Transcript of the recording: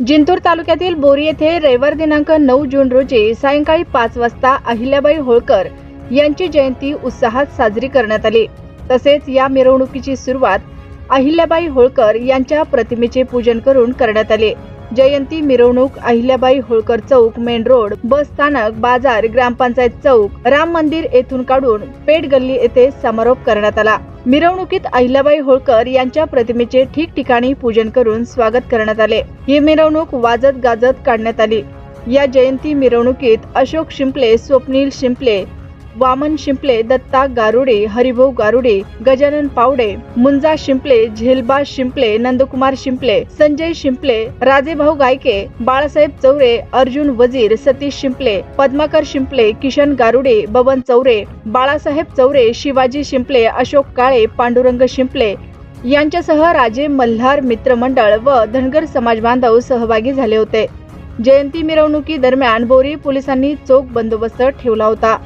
जिंतूर तालुक्यातील बोरी येथे रविवार दिनांक नऊ जून रोजी सायंकाळी पाच वाजता अहिल्याबाई होळकर यांची जयंती उत्साहात साजरी करण्यात आली. तसेच या मिरवणुकीची सुरुवात अहिल्याबाई होळकर यांच्या प्रतिमेचे पूजन करून करण्यात आले. जयंती मिरवणूक अहिल्याबाई होळकर चौक मेन रोड बस स्थानक बाजार ग्रामपंचायत चौक राम मंदिर येथून काढून पेठ गल्ली येथे समारोप करण्यात आला. मिरवणुकीत अहिल्याबाई होळकर यांच्या प्रतिमेचे ठिकठिकाणी पूजन करून स्वागत करण्यात आले. ही मिरवणूक वाजत गाजत काढण्यात आली. या जयंती मिरवणुकीत अशोक शिंपले स्वप्नील शिंपले वामन शिंपले दत्ता गारुडे हरिभाऊ गारुडे गजानन पावडे मुंजा शिंपले झेलबा शिंपले नंदकुमार शिंपले संजय शिंपले राजेभाऊ गायके बाळासाहेब चौरे अर्जुन वजीर सतीश शिंपले पद्माकर शिंपले किशन गारुडे बबन चौरे बाळासाहेब चौरे शिवाजी शिंपले अशोक काळे पांडुरंग शिंपले. यांच्यासह राजे मल्हार मित्रमंडळ व धनगर समाज बांधव सहभागी झाले होते. जयंती मिरवणुकी दरम्यान बोरी पोलिसांनी चोख बंदोबस्त ठेवला होता.